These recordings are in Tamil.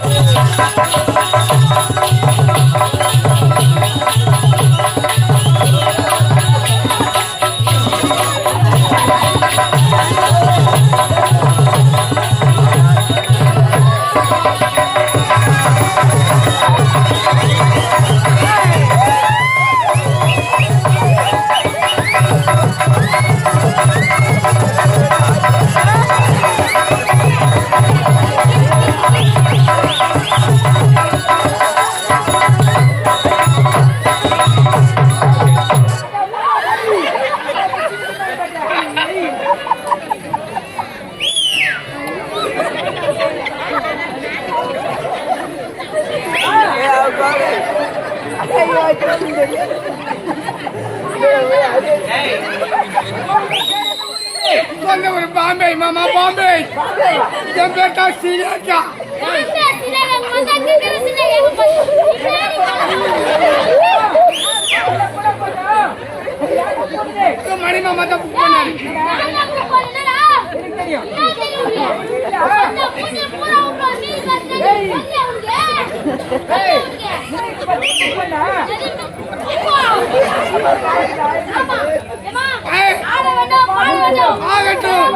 ハハハハ! பாம்பே மாமா பாம்பே. என் பேட்டா சீரியஸா மணி மாமா தான் புக் பண்ணாரு. ஆகட்டும்.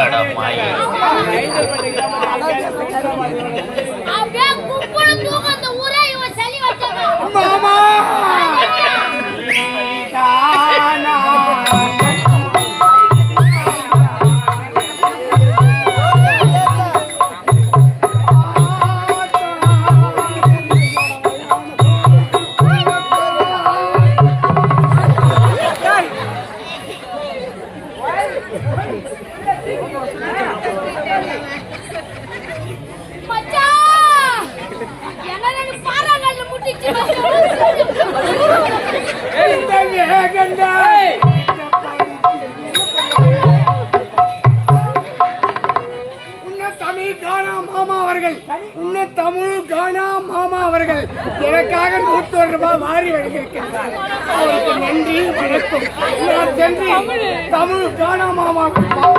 அடமாயே. அப்படியே உன்னை தமிழ் கானா மாமா அவர்கள். தமிழ் கானா மாமா அவர்கள். எனக்காக நூற்றொரு ரூபாய் வாரி வழங்கியிருக்கின்றார் அவருக்கு நன்றி வணக்கம். நான் சென்று தமிழ் கானா மாமா மச்சான்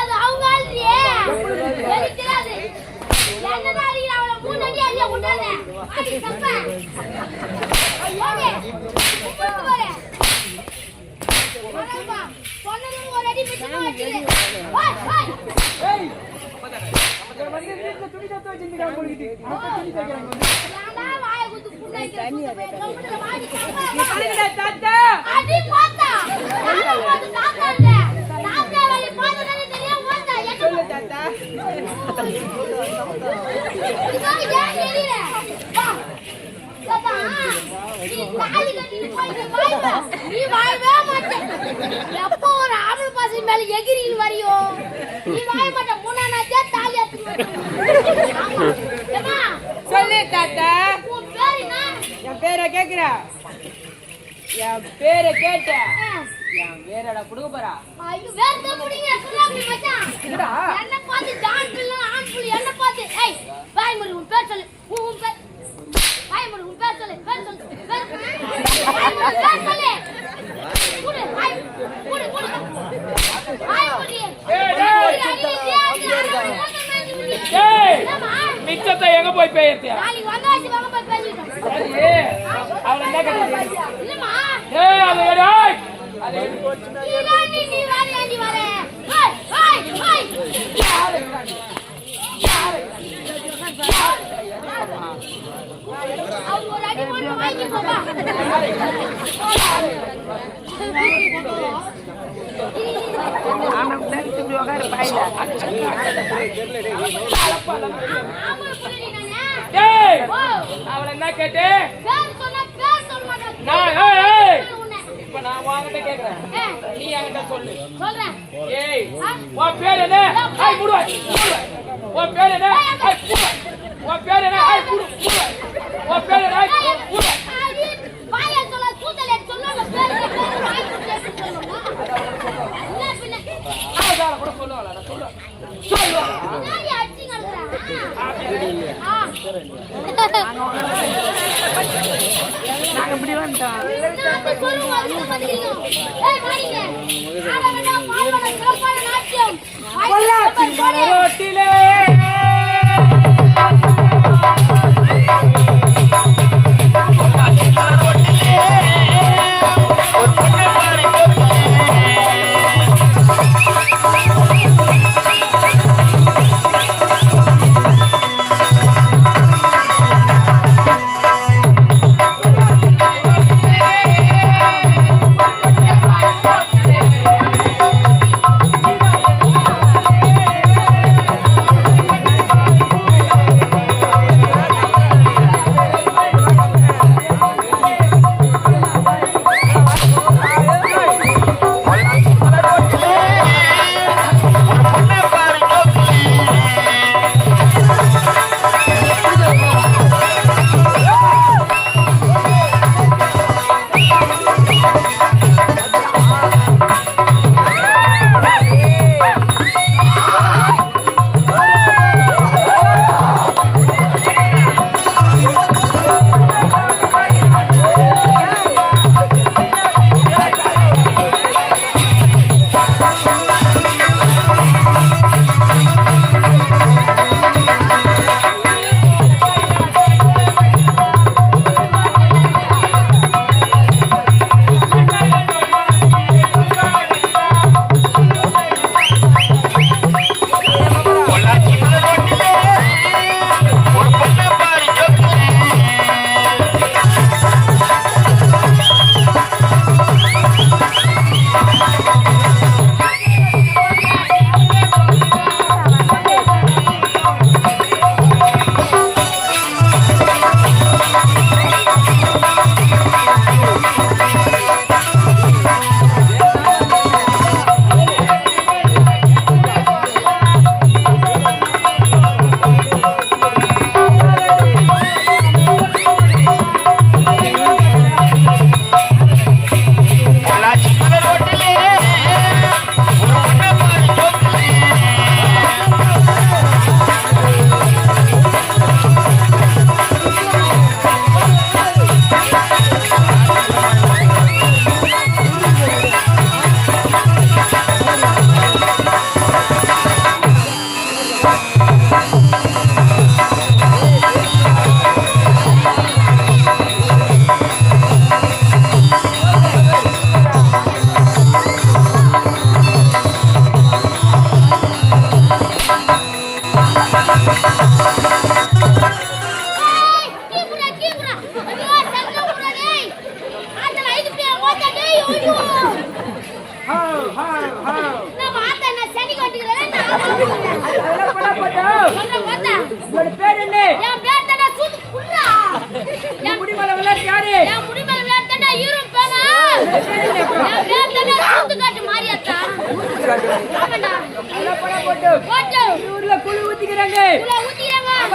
அடியா கொண்டாத அடி தப்ப ஓகே கூப்பிட்டு பாரு வரப்பா சொன்னது ஒரு அடி மிச்சமா வச்சிரு வா வா வந்து வீட்டுல துணி தத்து வச்சிருக்காங்க நீ வாழவே எப்போ ஒரு ஆம்பளை மேல எகிரின்னு வரியோ, நீ வாழ மாட்ட. தாலி சொல்லு தாத்தா. உன் பேர் என்ன? என் பேரை கேக்குற என் பேரை கேட்ட என் பேரடா கொடுக்க போறா ஐயோ, வேர்க்க முடியுங்க. சொல்லாம மச்சான். என்னடா? என்ன பார்த்து ஜான் பிள்ளை, ஆண் பிள்ளை, என்ன பார்த்து? ஏய், வாய் மூடு, உன் பேர் சொல்லு. உன் பேர். மூடு, உன் பேர். பேர். பேர் பேர் மூடு. ஏய்? மிச்சத்தை எங்க போய் பேயத்தியா நாளைக்கு வந்தாச்சு, வாங்க போய் பேசிக்கிட்டோம். சரி அவளை என்ன கட்டி இல்லம்மா, ஏய் அதை அவளை என்ன கேட்டு பேர் சொன்னா பேர் சொல்ல மாட்டேன். நான் ஏய், ஏய். உன்னை. இப்ப நான் உன்கிட்ட கேக்குறேன் நீ என்கிட்ட சொல்லு சொல்றேன். ஏய் உன் பேர் என்ன ஐ உன் பேர் என்ன ஐ உன் பேர் என்ன ஐ உன் பேர் என்ன ஐ அடி, வாயை எப்படி ரோட்டிலே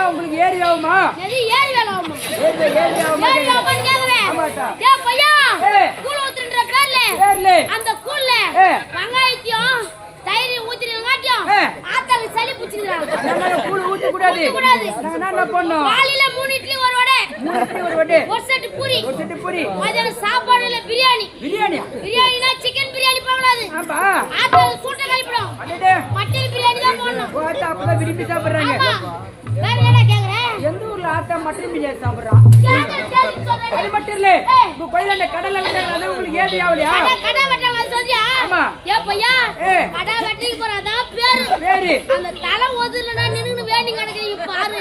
உங்களுக்கு ஏறி ஆகுமா ஏறி வேலை ஆகுமா ஏறி வேலை ஆகுமா ஏறி ஆகுமா கேக்குறேன் ஏ பையா அந்த ஏய். வெங்காயத்தையும் தயிரையும் ஊத்தினங்காட்டியும் ஏய். ஆத்தாளுக்கு சளி பிடிச்சிக்கிறாங்க. நம்ம கூழ். ஊத்தக்கூடாது. நாங்க என்ன பண்ணோம்? காலையில மூணு இட்லி ஒரு வடை மூணு இட்லி, ஒரு வடை, ஒரு செட்டு பூரி ஒரு செட்டு பூரி. மதியானம் சாப்பாடுல பிரியாணி பிரியாணியா? பிரியாணினா சிக்கன் பிரியாணி போடக்கூடாது ஆமா. ஆத்தாளுக்கு சூட்ட கழிப்பிடும். மட்டன் பிரியாணி தான் போடணும் அப்பதான் விரும்பி சாப்பிடுறாங்க. வேற என்ன எந்த ஊர்ல ஆத்தா மட்டன் பிரியாணி சாப்பிடுறான்? அது மட்டும் இல்ல. உங்க பையன் கடல்ல விட்டாங்க உங்களுக்கு ஏது ஆமா. ஏ பையா. கடை வெட்டிக்கு போறாதான் பேரு பேரு அந்த தலை ஒதுலனா நின்னு பாரு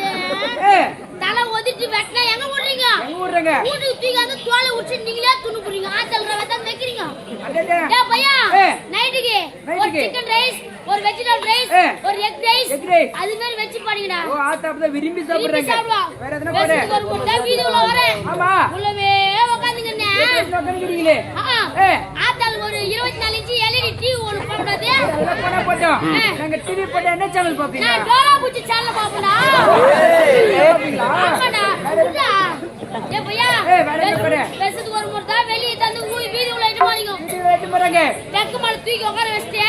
ஏ தலை ஒதிட்டு வெட்டினா எங்க போடுறீங்க எங்க ஊர்றங்க வீட்டுக்கு தூக்கி அந்த தோலை உடிச்சு நீங்களே துணு போடுறீங்க ஆத்தல்ற வெத்தம் வைக்கிறீங்க அடடே. ஏ பையா ஏய். நைட்டுக்கு ஒரு நைட்டுக்கு. சிக்கன் ரைஸ் ஒரு வெஜிடபிள் ரைஸ். ஒரு எக் ரைஸ் Egg rice. அது மாதிரி வச்சு பாருங்கடா ஓ ஆத்தா அப்பதான் விரும்பி சாப்பிடுறாங்க. வேற எதனா போடு. ஒரு முட்டை வீதி உள்ள வரேன் ஆமா. உள்ளவே உட்காந்துங்கண்ணே உட்காந்துக்கிறீங்களே ஆ. ஆத்தாளுக்கு ஒரு இருபத்தி நாலு இன்ச்சு எல்இடி டிவி ஒன்று போடாது அதெல்லாம் போனா போட்டோம். நாங்க டிவி போட்டு என்ன சேனல் பாப்பீங்க? நான் டோரா பூச்சி சேனல் பாப்பனா பாப்பீங்களா ஆமாடா? ஏ பையா ஏய், வேற என்ன போடு? பேசுறதுக்கு ஒரு தான் வெளியே தந்து ஊ- வீதி உள்ள இட்டு மாறிங்க டிவி வைத்து போறாங்க டெக்கு மேல தூக்கி உட்கார வச்சுட்டு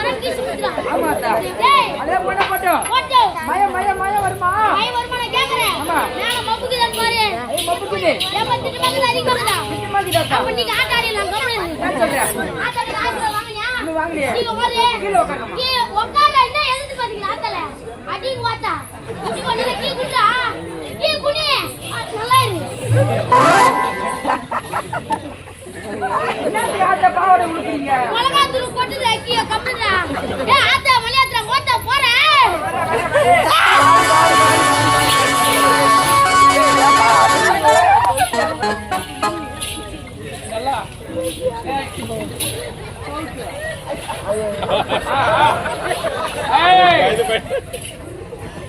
அத்தா டேய். அதெல்லாம் போனா போட்டோம் போட்டோ. மய மய மய வருமா? கை வருமான கேக்குறேன் ஆமா. மேல மப்புக்குதான் பாரு. ஏய் மப்புக்குது. ஏப்பா திட்டு பக்கத்துல அதிகமாகுதா நிச்சயமாக்கிட்டாத்தா அப்ப நீங்க ஆட்டாடி நான் கவனிங்க என்ன சொல்ற ஆத்தாடி ஆத்துல வாங்குனியா இன்னும் வாங்கலையே நீங்க உட்காரு கீழே உட்காருமா கீ உட்கார என்ன எதுக்கு பாத்தீங்களா ஆத்தல அடிங்க வாத்தா இப்படி பண்ணி கீ குடுறா கீ ஆ, நல்லா இரு என்ன ஆத்தா பாவாடை உடுக்குறீங்க மிளகா தூள் கொட்டுது கீ கம்முடா ஏ ஆத்தா மலையாத்திர ஓட்ட போறேன் சண்டை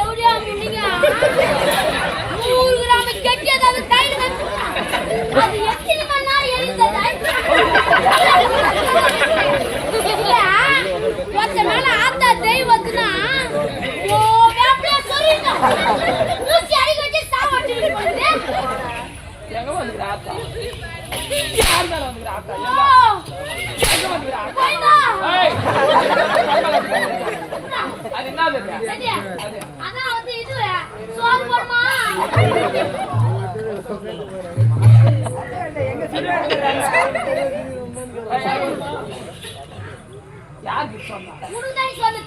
ஓ சொன்னா உடுதான் சொன்ன.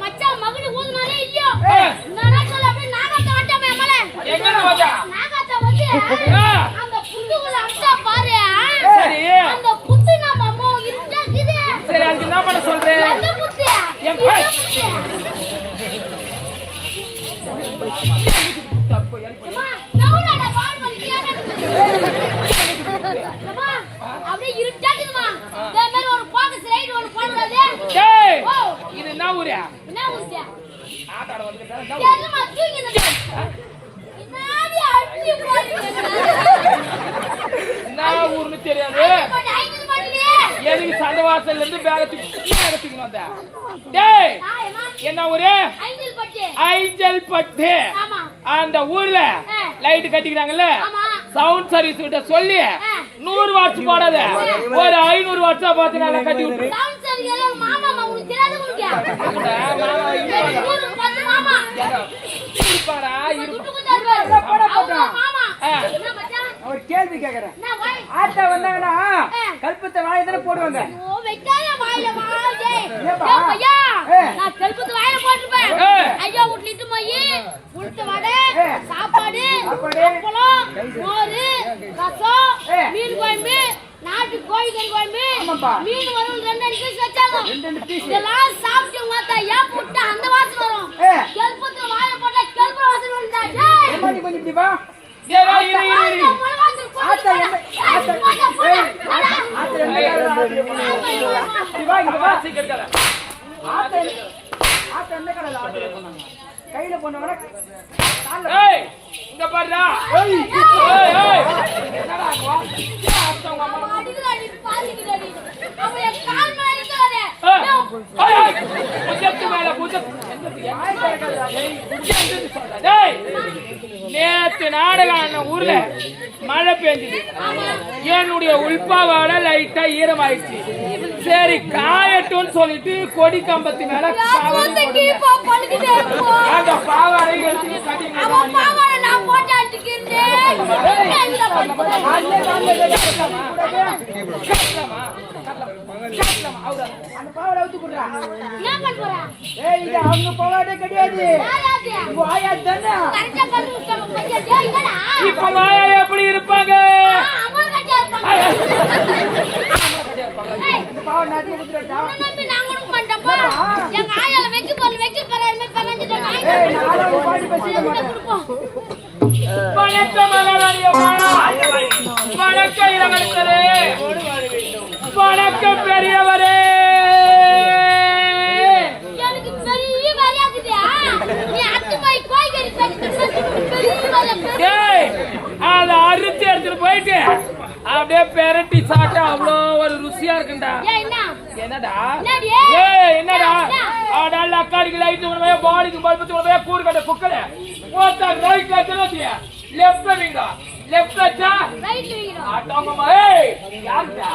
மச்சான் மகனு ஊதுனாலே இல்லையோ. நானா சொல்ல அப்படியே நாகாத்த வட்டமே மேல எங்க நாகாத்த வந்து என்ன ஊர்னு தெரியாது. எதுக்கு சந்தவாசல்ல இருந்து பேகத்துக்கு பேகத்துக்கு வந்த. டேய் என்ன ஊரு. ஐஞ்சல் பட்டு. ஆமா, அந்த ஊர்ல. லைட் கட்டிக்கிறாங்கல்ல? ஆமா. சவுண்ட் சர்வீஸ் கிட்ட சொல்லி. நூறு வாட்ஸ் போடாத. ஒரு ஐநூறு வாட்ஸா பார்த்து நல்லா கட்டி விட்டு sound சரியில்லை, உங்க மாமா அம்மா உனக்கு தெரியாது உனக்கு. மாமா சரி, ஊருக்கு பார்த்து மாமா. இருப்பாரா இருப்பா துட்டு கொடுத்தாரு பாரு. போட அவங்க போட்டோம். மாமா. ஆ. என்ன மச்சான்? ஒரு கேள்வி கேக்குறேன்? ஆட்டா வந்தாங்கன்னா. கல்பத்தை வாயை தானே போடுவாங்க ஓ, வைக்காத வாயில பையா, வாயில. ஐயா வீட்டுல போய் உளுத்த வடை ஏ. சாப்பாடு. அப்பளம் மோர் ரசம். மீன் குழம்பு நாட்டு கோழி கறி குழம்பு. மீன் வறுவல் ரெண்டு ரெண்டு பீஸ் வச்சாங்க. இதெல்லாம் சாப்பிட்டு அத்தா ஏன் போட்டு அந்த வாசம் வரும் வாயில போட்டா கெல்பு வாசம் இப்படி வா கையில போனவன இங்க பாருடா. மேல புஜத்து. நேத்து நாடகம் ஊர்ல மழை பெஞ்சது என்னுடைய உள்பாவாட லைட்டா ஈரமாயிடுச்சு சரி காயட்டும்னு சொல்லிட்டு கொடி கம்பத்து மேல. அந்த பாவாடை எடுத்து கட்டிங்க அந்த பாவாடை அவுத்து குடுறா ஏய் இது அவங்க பாவாடை கிடையாது. உங்க ஆயா தானே? இப்ப வாயா எப்படி இருப்பாங்க? இந்த பாவாடை நாட்டி குடுறா எங்க ஆயால வைக்க போல வைக்க போறாரு பறந்துட்டு ஏய் நானும் பாடி பேசிக்க மாட்டேன். கொடுப்போம். வணக்கம் வணக்கம் இளவரசரே வணக்கம் பெரியவரே. அத அறுத்து எடுத்துட்டு போயிட்டு அப்படியே பெரட்டி சாப்பிட்டா அவ்வளோ ஒரு ருசியா இருக்குண்டா என்னடா? என்னடி? ஏய் என்னடா? என்ன? ஆடால அக்காடிக்கு லைட் உடனே பாடிக்கு பல்பத்து உடனே கூறு கட்ட குக்கல விங்க? வச்சா ரைட் வைக்கிறோம் ஆட்டோங்கம்மா ஏய் யாருடா?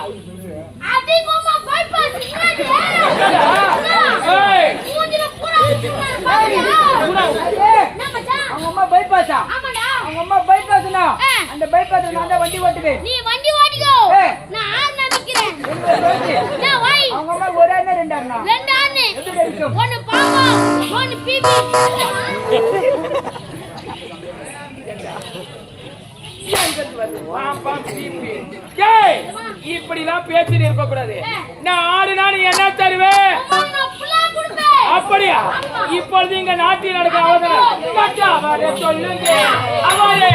அந்த பைபாஸ் நான் தான் வண்டி ஓட்டுவேன். நீ வண்டி ஓட்டிக்கோ. நான் ஆறு ரோசி? நான் வை அவங்க அம்மா ஒரு அண்ணன் ரெண்டு அண்ணா ரெண்டு ஆணு எப்படி இருக்கும்? ஒன்னு பாவம் ஒன்னு பிபி. பாப்பா பிபி இப்படிலாம் பேசிட்டு இருக்க கூடாது நான் ஆடு நாள் என்ன தருவேன் அப்படியா? இப்பொழுது இங்க நாட்டில் நடக்க அவரே சொல்லுங்க. அவரே